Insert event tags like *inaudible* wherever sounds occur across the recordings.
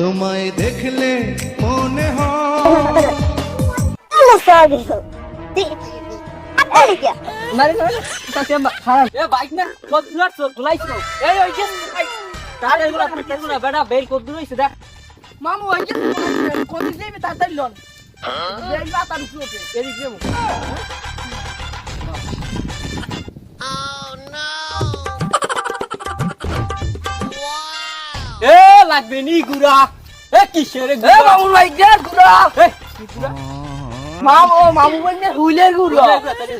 তোমায় দেখলে মনে হয় মামু ওই যে কোন দিকে তাড়াতাড়ি লন। এই মাথার উপরে এদিক লাগবে নি গুড়া? এ কিসের এ মামু ভাই গে গুড়া? এ গুড়া? মামু মামু হুইলের গুড়া।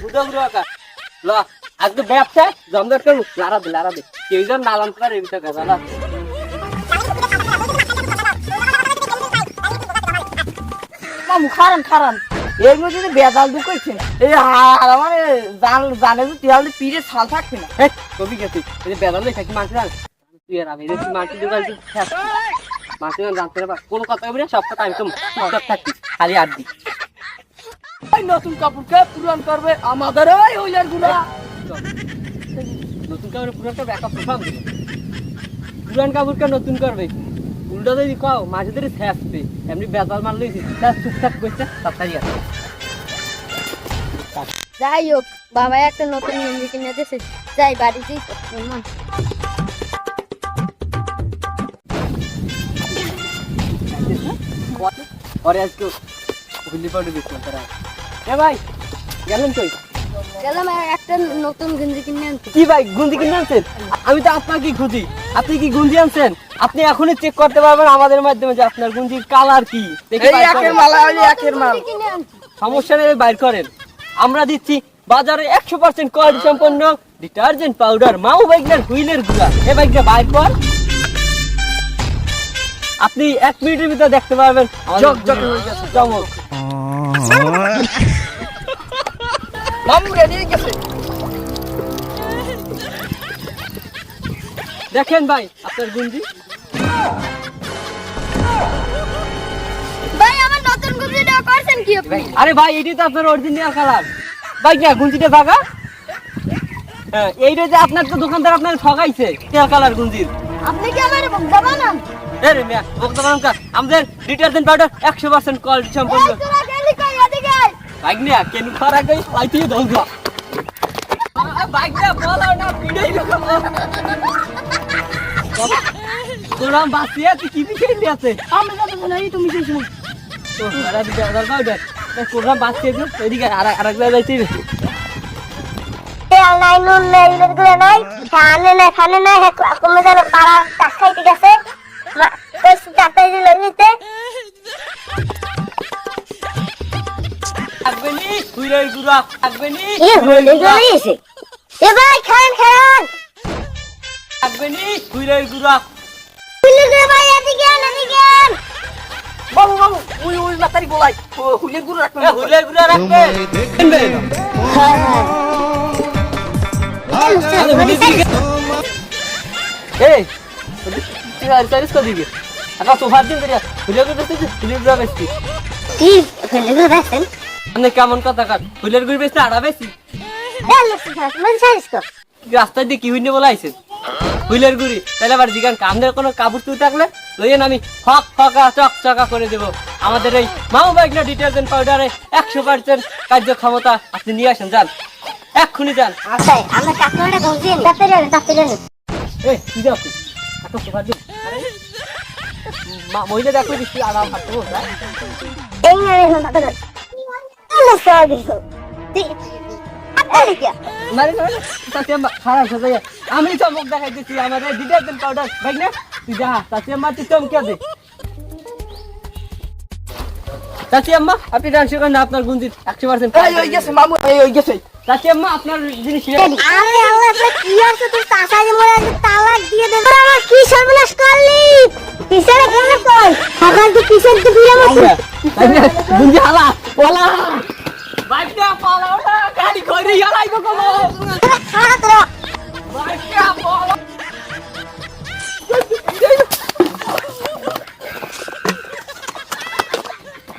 হুদা গুড়া কা। ল আজ তো ব্যবসা জমদার করু লারা দে লারা দে। কেউ নালাম করে এবিটা গাজালা মামু খারান খারান। এর মধ্যে যদি বেজাল ঢুকাইছে এই আর আমার জান জানে যে তিয়ালে পিড়ে ছাল থাকবে না। কবি গেছি। এই বেদালে থাকি রাখ তুই আর আমি। দেখি মাছ দোকান তুই দোকান জানতে পারবা। কোন কথা বলি সব কথা আমি তো চুপচাপ থাকি খালি আর দি নতুন কাপড়কে পূরণ করবে আমাদের ওই হুইলের গুড়া নতুন কাপড় প্রথম পুরান কাপড়কে নতুন করবে। উল্টো যদি কও মাঝে ধরে শেষবে এমনি বেজাল মারলে চুপচাপ করছে তাড়াতাড়ি আছে। যাই হোক বাবা একটা নতুন গেঞ্জি কিনে দিয়েছে যাই বাড়িতেই মন। পরে আজকে হুল্লি পাউডার দিচ্ছিলাম তারা। এ ভাই গেলেন কই? গেলাম একটা নতুন গেঞ্জি কিনে আনতে কি ভাই গুঞ্জি কিনে আনছেন? আমি তো আপনাকে খুঁজি। আপনি কি গুঞ্জি আনছেন? আপনি এখনই চেক করতে পারবেন আমাদের মাধ্যমে যে আপনার গুঞ্জির কালার কি। এই একের। মালা একের মাল। সমস্যা নেই বাইর করেন। আমরা দিচ্ছি বাজারে একশো পার্সেন্ট কোয়ালিটি সম্পন্ন ডিটারজেন্ট পাউডার মাউ বাইকনার হুইলের গুঁড়া। এ বাইকটা বাইর কর। আপনি এক মিনিটের ভিতরে দেখতে পারবেন। চমক। *laughs* হয়ে দেখেন ভাই আপনার গুঞ্জি ভাই আমার নতুন গেঞ্জিটা করছেন কি আপনি? আরে ভাই এটি তো আপনার অরিজিনাল কালার ভাই না গুঞ্জিটা ফাঁকা? হ্যাঁ এইটা যে আপনার তো দোকানদার আপনার ঠকাইছে কালার গুঞ্জির আপনি কি আমার বক্তব্য না এ রে মিয়া বক্তব্য নমস্কার আমাদের ডিটারজেন্ট পাউডার একশো পার্সেন্ট কোয়ালিটি সম্পন্ন। এই তোরা গেলি কই এদিকে আয়। বাইক নিয়ে কেন খারাপ গই লাইতে দলবা বাইক নিয়ে বলো না পিড়েই লোকাল তোরা বাসিয়া তুই কি বিকেলি আছে? আমি যাব না তুমি সেই সময় তো আরে আদার পাউডার তোরা বাসিয়া এদিকে আর আরেক জায়গায় যাইতে নাই ইলেরগুলো নাই খানে নাই খানে নাই কমে গেল পাড়া টাক খাইতে গেছে। কইছি তাতে দিল নিতে থাকবে নি হুইলের গুড়া থাকবে নি এ হলে গেছে এ ভাই খান খান। থাকবে নি হুইলের গুড়া। হলে গে ভাই এদিকে আন এদিকে আন। বাবু বাবু ওই ওই মাতারি বলাই। হুইলের গুড়া রাখবে তোমায় দেখলে আরে হুইলের দিকে এই কি গুড়ি মানে তাহলে আবার জিগান কোনো কাপড় তুই থাকলে লইয়েন আমি হক হকা চক চকা করে দেব আমাদের এই মাউ বাইকনা ডিটারজেন্ট পাউডারে একশো পার্সেন্ট কার্যক্ষমতা আপনি নিয়ে আসেন যান এক্ষুনি যান। আচ্ছা আমরা কাকুটা গঞ্জি নি তাতে রে তাতে রে এই কি যাও তুই এত সোফার দিন আরে মা- মহিলা দেখো দিচ্ছি আরাম এই রে মারি তাতে খারাপ হয়ে যায় আমি চমক দেখাই দিচ্ছি আমাদের ডিটারজেন্ট পাউডার বাইক না? তুই যা তাতে আমার তুই চমকে দে। চাচি আম্মা আপনি ডান্স করেন না আপনার গুঞ্জি একশো পার্সেন্ট ওই গেছে মামু ওই গেছে। চাচি আম্মা আপনার জিনিস আরে আল্লাহ কি আছে তুই তাসাই মরে আজ তালাক দিয়ে দে। আমার কি সর্বনাশ করলি? কিসের কেন কই সকাল তুই কিসের বিরাম আচ্ছা, তাই গুঞ্জি হালা ওলা বাইকটা পালাও না গাড়ি হালাইবো কমো পালাও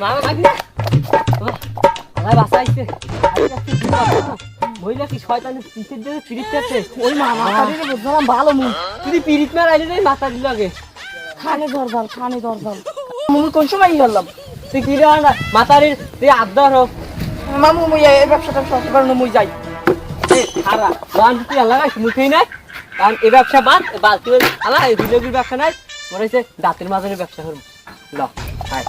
মামা আল্লাহ বাঁচাইছে মহিলা কি শয়তানের পিঠের জন্য পিরিত আছে ওই মা মাতারি রে বুঝলাম ভালো মুখ। তুই পিরিত মার আইলে রে মাথা দিল আগে। খানে দরজাল খানে দরজাল। মুই কোন সময় গেলাম তুই কি রে মাতারির তুই আদার হোক মামু মুই এই ব্যবসাটা সব কারণে মুই যাই। খারা গান তুই লাগাইস মুখেই নাই। কারণ এই ব্যবসা বাদ বাদ তুই আলা এই ব্যবসা নাই। মনে হচ্ছে দাঁতের মাঝে ব্যবসা করব। ল আয়।